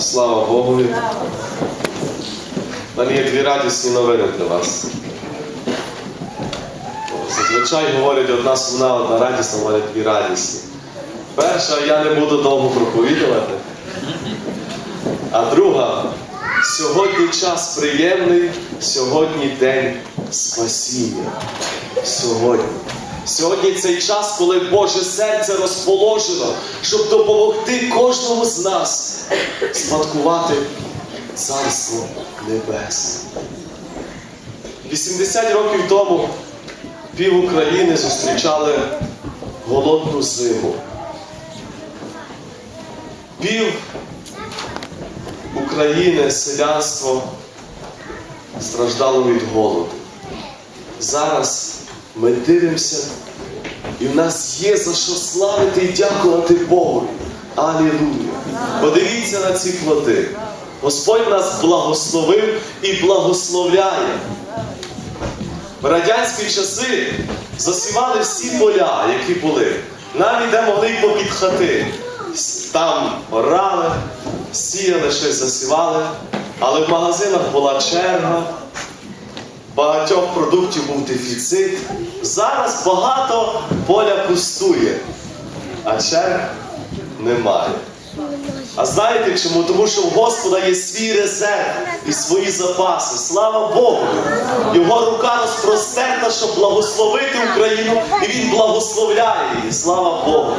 Слава Богу. У мене є дві радісні новини для вас. Зазвичай говорять одна сумна, одна радісна, мене дві радісні. Перша, я не буду довго проповідувати. А друга, сьогодні час приємний, сьогодні день спасіння. Сьогодні. Сьогодні цей час, коли Боже серце розположено, щоб допомогти кожному з нас спадкувати Царство Небесне. 80 років тому пів України зустрічали голодну зиму. Пів України селянство страждало від голоду. Зараз ми дивимося, і в нас є за що славити і дякувати Богу. Алілуя! Подивіться на ці плоди. Господь нас благословив і благословляє. В радянські часи засівали всі поля, які були. Навіть де могли й попід хати. Там орали, сіяли, щось засівали, але в магазинах була черга, багатьох продуктів був дефіцит. Зараз багато поля пустує, а черг немає. А знаєте чому? Тому що в Господа є свій резерв і свої запаси. Слава Богу! Його рука розпростерта, щоб благословити Україну, і Він благословляє її. Слава Богу!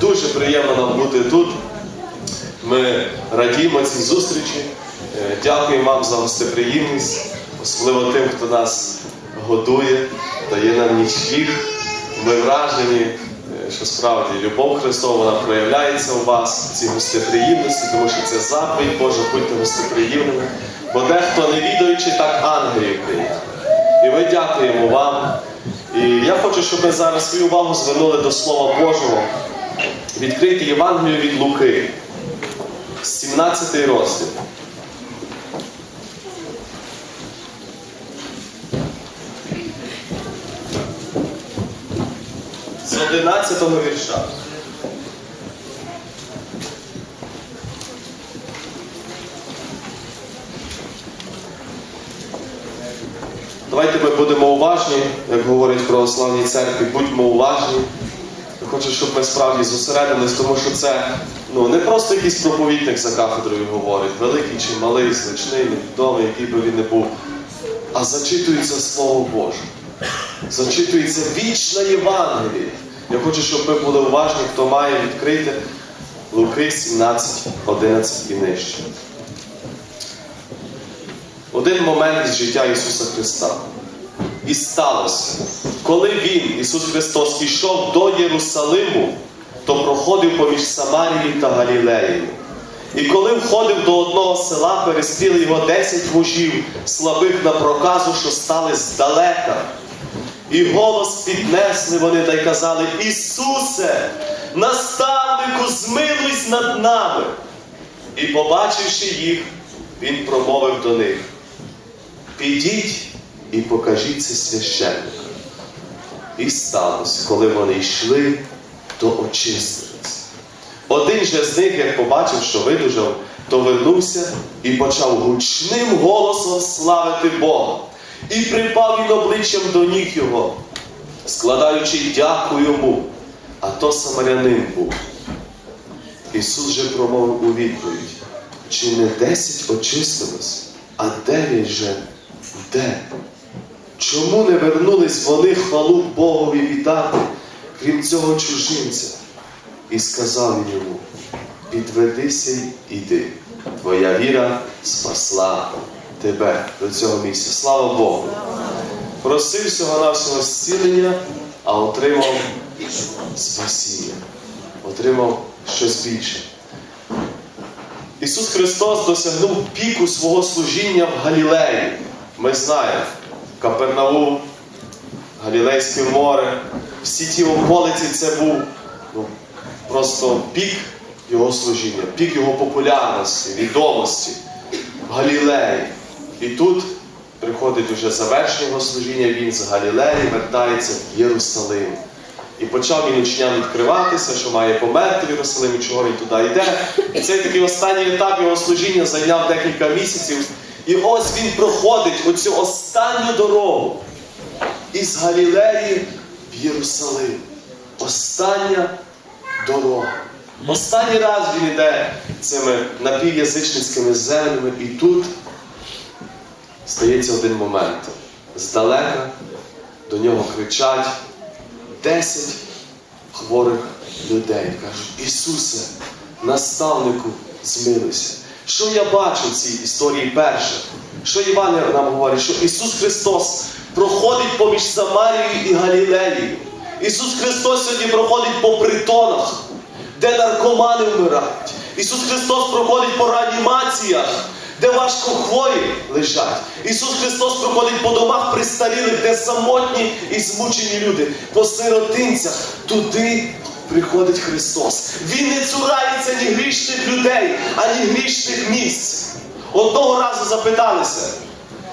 Дуже приємно нам бути тут. Ми радіємо цій зустрічі. Е, Дякуємо вам за гостеприємність, особливо тим, хто нас годує, дає нам нічліг. Ми вражені, е, що справді любов Христова вона проявляється у вас, в цій гостеприємності, тому що це заповідь Божа, будьте гостеприємними. Бо дехто не відаючи, так ангелів криє. І ми дякуємо вам. І я хочу, щоб ми зараз свою увагу звернули до Слова Божого. Відкрити Євангелію від Луки, 17 розділ. З 11 вірша. Давайте ми будемо уважні, як говорять православній церкві, будьмо уважні. Хочу, щоб ми справді зосередились, тому що це ну, не просто якийсь проповідник за кафедрою говорить, великий чи малий, значний, невідомий, який би він не був, а зачитується Слово Боже. Зачитується вічна Євангеліє. Я хочу, щоб ми були уважні, хто має відкрити Луки 17, 11 і нижче. Один момент із життя Ісуса Христа. І сталося, коли Він, Ісус Христос, ішов до Єрусалиму, то проходив поміж Самарією та Галілеєю. І коли входив до одного села, перестріли його десять мужів, слабих на проказу, що стали здалека. І голос піднесли вони та й казали: Ісусе, наставнику, змилуйся над нами. І, побачивши їх, Він промовив до них: Підіть і покажіть це священникам. І сталося, коли вони йшли, то очистились. Один же з них, як побачив, що видужав, то вернувся і почав гучним голосом славити Бога. І припав він обличчям до ніг його, складаючи дяку йому, а то самарянин був. Ісус же промовив у відповідь, чи не десять очистилось, а дев'ять же де? Чому не вернулись вони хвалу Богові вітати, крім цього чужинця? І сказав йому: підведися й іди, твоя віра спасла тебе до цього місця. Слава Богу! Просив всього навсього зцілення, а отримав спасіння, отримав щось більше. Ісус Христос досягнув піку свого служіння в Галілеї. Ми знаємо, Капернаум, Галілейське море, всі ті околиці це був ну, просто пік його служіння, пік його популярності, відомості в Галілеї. І тут приходить уже завершення його служіння, він з Галілеї вертається в Єрусалим. І почав він учням відкриватися, що має померти в Єрусалимі, чого він туди йде. І цей такий останній етап його служіння зайняв декілька місяців. І ось він проходить оцю останню дорогу із Галілеї в Єрусалим. Остання дорога. Останній раз він йде цими напів'язичницькими землями, і тут стається один момент. Здалека до нього кричать десять хворих людей. Кажуть, Ісусе, наставнику, змилися. Що я бачу в цій історії перше? Що Іван нам говорить? Що Ісус Христос проходить поміж Самарією і Галілеєю. Ісус Христос сьогодні проходить по притонах, де наркомани вмирають. Ісус Христос проходить по реанімаціях, де важко хворі лежать. Ісус Христос проходить по домах пристарілих, де самотні і змучені люди, по сиротинцях. Туди приходить Христос. Він не цурається ні грішних людей, ані грішних місць. Одного разу запиталися,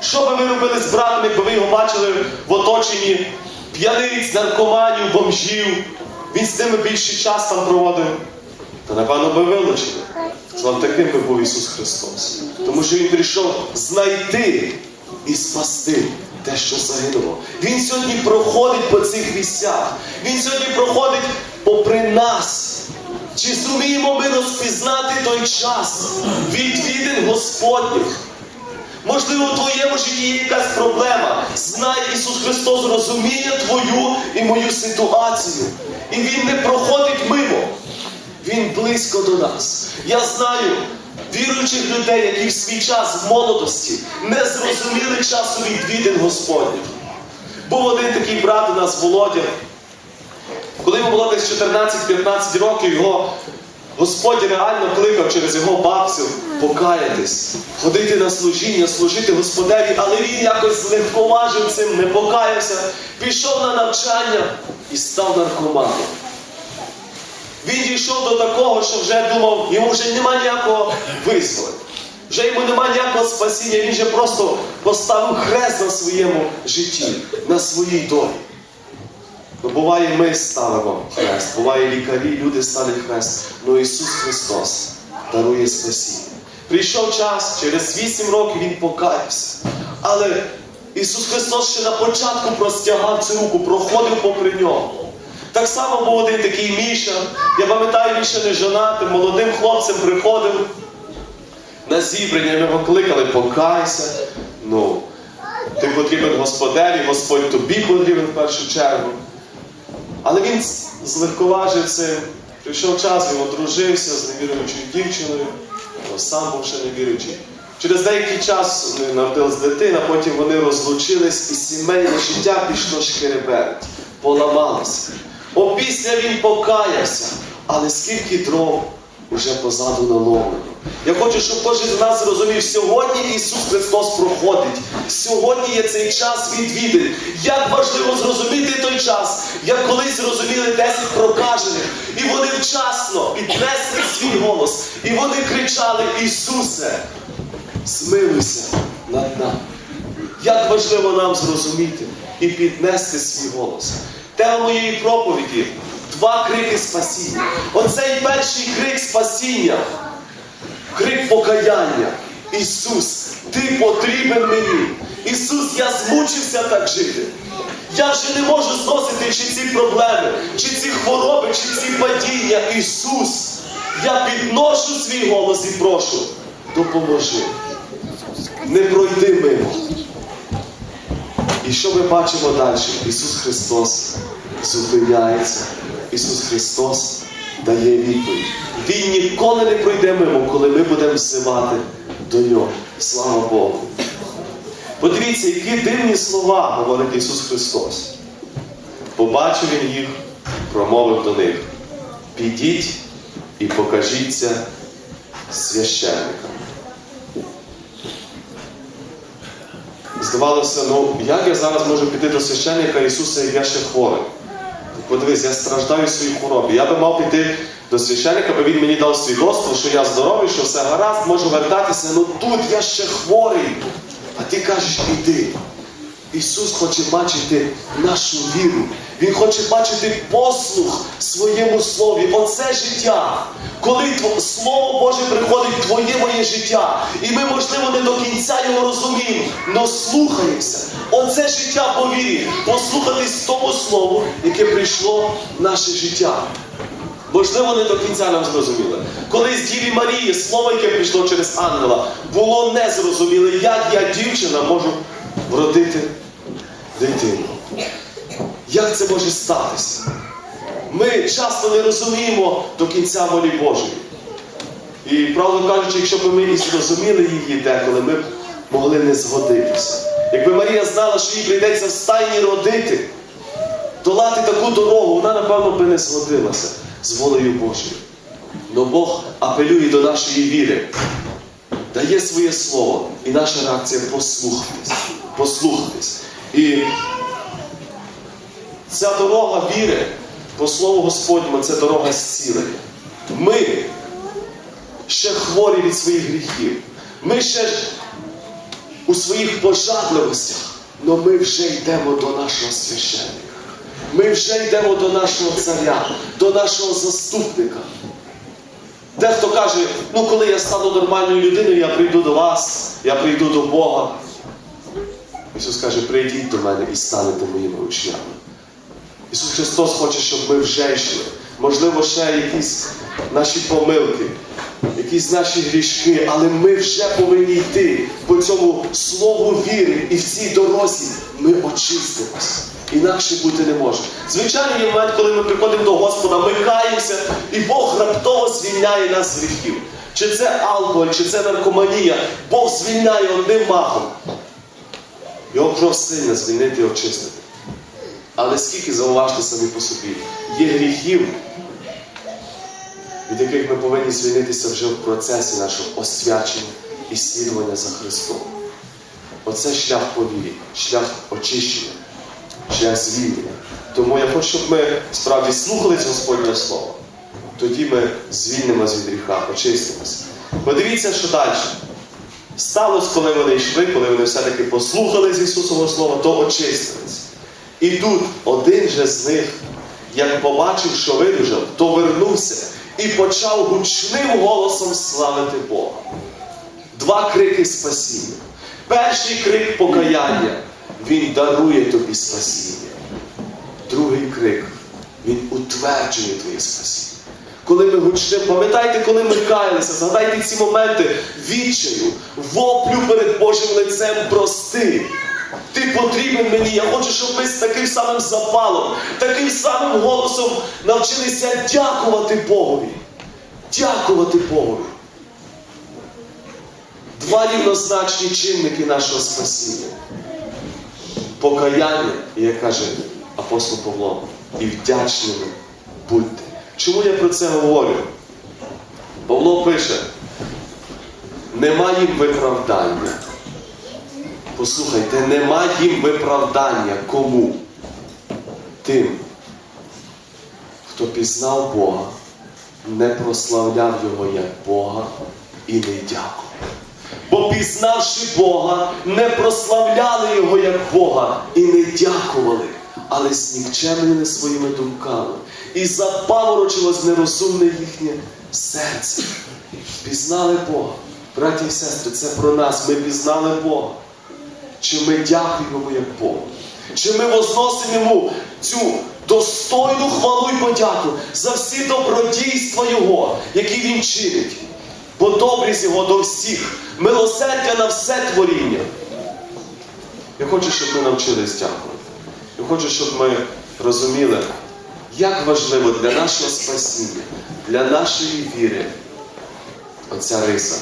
що би ви робили з братом, якби ви його бачили в оточенні п'яниць, наркоманів, бомжів. Він з ними більший час там проводив. Та напевно би вилучили. Сказав, таким би був Ісус Христос. Тому що Він прийшов знайти і спасти те, що загинуло. Він сьогодні проходить по цих місцях. Він сьогодні проходить попри нас. Чи зуміємо ми розпізнати той час відвідин Господніх? Можливо, у твоєму житті є якась проблема. Знай, Ісус Христос розуміє твою і мою ситуацію. І Він не проходить мимо. Він близько до нас. Я знаю віруючих людей, які в свій час в молодості не зрозуміли часу відвідин Господніх. Був один такий брат у нас Володя. Коли йому було десь 14-15 років, його Господь реально кликав через його бабцю покаятись, ходити на служіння, служити Господеві, але він якось легковажив цим, не покаявся, пішов на навчання і став наркоманом. Він дійшов до такого, що вже думав, йому вже нема ніякого визволення. Вже йому нема ніякого спасіння, він вже просто поставив хрест на своєму житті, на своїй долі. Ну, буває, ми ставимо хрест, буває лікарі, люди ставлять хрест. Ну Ісус Христос дарує спасіння. Прийшов час, через 8 років Він покаявся. Але Ісус Христос ще на початку простягав цю руку, проходив попри нього. Так само був один такий Міша. Я пам'ятаю, ще не жонатим, молодим хлопцем приходив на зібрання, його кликали, покайся. Ну, ти потрібен Господеві, Господь тобі потрібен в першу чергу. Але він злегковажив цим. Прийшов час, він одружився з невіруючою дівчиною, бо сам був ще невіруючий. Через деякий час народилась дитина, потім вони розлучились, і сімейне життя пішло шкереберть, поламалося. Опісля він покаявся, але скільки дров уже позаду наломлено. Я хочу, щоб кожен з нас зрозумів, сьогодні Ісус Христос проходить. Сьогодні є цей час відвідин. Як важливо зрозуміти той час, як колись зрозуміли 10 прокажених. І вони вчасно піднесли свій голос. І вони кричали: Ісусе, змилуйся над нами. Як важливо нам зрозуміти і піднести свій голос. Тема моєї проповіді два крики спасіння. Оцей перший крик спасіння, крик покаяння. Ісус, ти потрібен мені. Ісус, я змучився так жити. Я вже не можу зносити чи ці проблеми, чи ці хвороби, чи ці падіння. Ісус, я підношу свій голос і прошу, допоможи. Не пройди мимо. І що ми бачимо далі? Ісус Христос зупиняється. Ісус Христос дає відповідь. Він ніколи не пройде мимо, коли ми будемо взивати до Нього. Слава Богу. Подивіться, які дивні слова говорить Ісус Христос. Побачив Він їх, промовив до них. Підіть і покажіться священникам. Здавалося, ну як я зараз можу піти до священника Ісуса, як я ще хворий? Подивись, я страждаю своїй хворобі. Я би мав піти до священника, бо він мені дав свідоцтво, що я здоровий, що все гаразд, можу вертатися. Ну тут я ще хворий. А ти кажеш, іди. Ісус хоче бачити нашу віру. Він хоче бачити послух своєму слові. Оце життя. Коли Слово Боже приходить в твоє моє життя, і ми, можливо, не до кінця його розуміємо, але слухаємося. Оце життя по вірі. Послухатись тому слову, яке прийшло в наше життя. Можливо, не до кінця нам зрозуміло. Колись Діві Марії, слово, яке прийшло через ангела, було незрозуміле, як я, дівчина, можу вродити дитину. Як це може статися? Ми часто не розуміємо до кінця волі Божої. І правду кажучи, якщо б ми і зрозуміли її деколи, ми б могли не згодитися. Якби Марія знала, що їй прийдеться в стайні родити, долати таку дорогу, вона, напевно, би не згодилася з волею Божою. Но Бог апелює до нашої віри, дає своє слово, і наша реакція послухатись. Послухатись. І ця дорога віри, по слову Господньому, це дорога зцілення. Ми ще хворі від своїх гріхів. Ми ще у своїх пожадливостях, але ми вже йдемо до нашого священника. Ми вже йдемо до нашого царя, до нашого заступника. Дехто каже, ну коли я стану нормальною людиною, я прийду до вас, я прийду до Бога. Ісус каже, прийдіть до мене і станете моїми учнями. Ісус Христос хоче, щоб ми вже йшли. Можливо, ще якісь наші помилки, якісь наші грішки, але ми вже повинні йти по цьому слову віри, і в цій дорозі ми очистимось. Інакше бути не може. Звичайно, є момент, коли ми приходимо до Господа, ми каємося, і Бог раптово звільняє нас з гріхів. Чи це алкоголь, чи це наркоманія, Бог звільняє одним махом. Його кров сильно звільнити і очистити. Але скільки зауважте самі по собі, є гріхів, від яких ми повинні звільнитися вже в процесі нашого освячення і слідування за Христом. Оце шлях повірі, шлях очищення, шлях звільнення. Тому я хочу, щоб ми справді слухались Господнє Слово. Тоді ми звільнимося від гріха, очистимося. Подивіться, що далі. Сталося, коли вони йшли, коли вони все-таки послухали з Ісусового Слова, то очистились. І тут один же з них, як побачив, що видужав, то вернувся і почав гучним голосом славити Бога. Два крики спасіння. Перший крик покаяння. Він дарує тобі спасіння. Другий крик. Він утверджує твоє спасіння. Коли ми гучним, пам'ятайте, коли ми каялися, згадайте ці моменти відчаю, воплю перед Божим лицем прости. Ти потрібен мені. Я хочу, щоб ми з таким самим запалом, таким самим голосом навчилися дякувати Богові. Дякувати Богові. Два рівнозначні чинники нашого спасіння. Покаяння, як каже апостол Павло, і вдячними будьте. Чому я про це говорю? Павло пише, нема їм виправдання. Послухайте, нема їм виправдання кому? Тим, хто пізнав Бога, не прославляв Його як Бога і не дякував. Бо пізнавши Бога, не прославляли Його як Бога і не дякували, але знікчемлені своїми думками. І запаморочилось нерозумне їхнє серце. Пізнали Бога. Браті і сестри, це про нас. Ми пізнали Бога. Чи ми дякуємо як Богу? Чи ми возносимо Йому цю достойну хвалу і подяку за всі добродійства Його, які Він чинить? Бо добрість Його до всіх, милосердя на все творіння. Я хочу, щоб ми навчились дякувати. Я хочу, щоб ми розуміли, як важливо для нашого спасіння, для нашої віри оця риса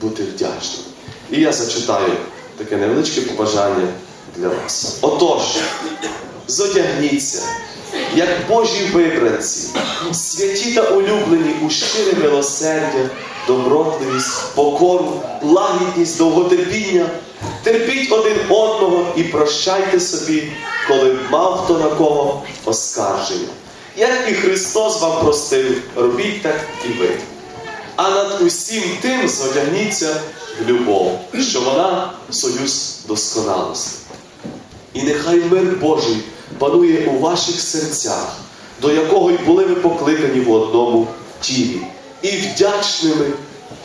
бути вдячним. І я зачитаю таке невеличке побажання для вас. Отож, зодягніться, як Божі вибранці, святі та улюблені у щире милосердя, добротливість, покору, лагідність, довготерпіння. Терпіть один одного і прощайте собі, коли мав хто на кого оскарження. Як і Христос вам простив, робіть так і ви. А над усім тим зодягніться любов, що вона союз досконалості. І нехай мир Божий панує у ваших серцях, до якого й були ви покликані в одному тілі. І вдячними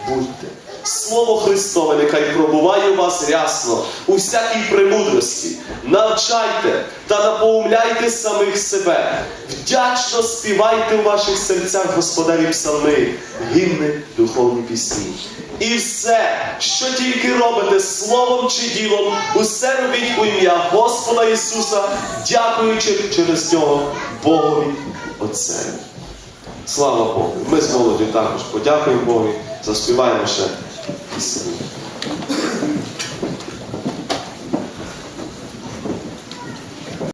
будьте. Слово Христове нехай пробуває у вас рясно у всякій премудрості. Навчайте та напоумляйте самих себе. Вдячно співайте у ваших серцях Господеві псалми, гімни, духовні пісні. І все, що тільки робите словом чи ділом, усе робіть у ім'я Господа Ісуса, дякуючи через нього Богові Отцеві. Слава Богу! Ми з молоддю також подякуємо Богу, заспіваємо ще пісні.